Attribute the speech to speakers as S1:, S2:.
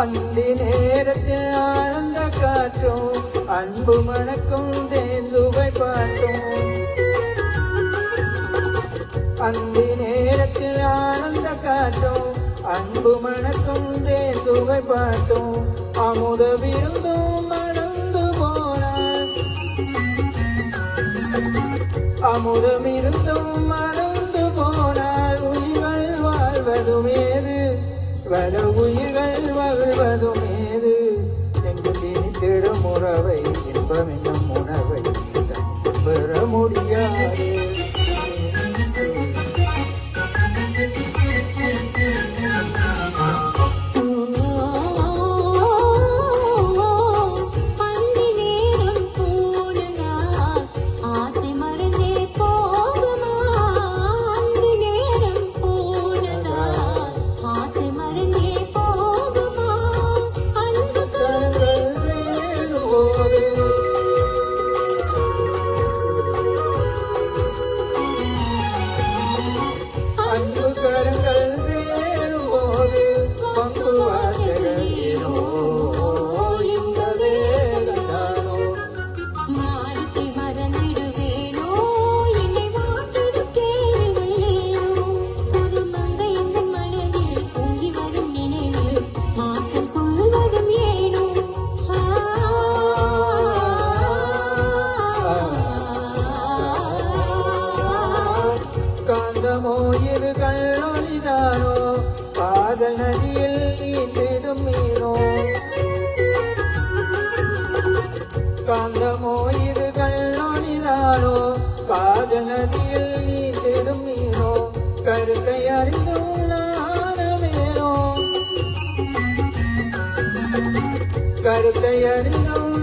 S1: அந்தி நேரத்தில் ஆனந்த காற்றும். அன்பு மணக்கும் தேந்துவை பாட்டும் அந்தி நேரத்தில் ஆனந்த காற்றும். அன்பு மணக்கும் தேந்துவை பாட்டும் அமுத விருந்தும் மறந்து போனான் அமுதமிருந்தும் மறந்து செய்வதும் ஏது எங்கு திணித்திடும் உறவை இன்பம் என்னும் உணவை பெற முடியாது கோயில் கல்லொழிதாரோ? கல்லொழிதானோ காதல் நதியில் நீந்திடும் மீனோ காந்தமோ இரு கல்லொழிதாரோ? காதல் நதியில் நீந்திடும் மீனோ கருத்தை அறிந்தும் நாணமேனோ கருத்தை அறிந்தும்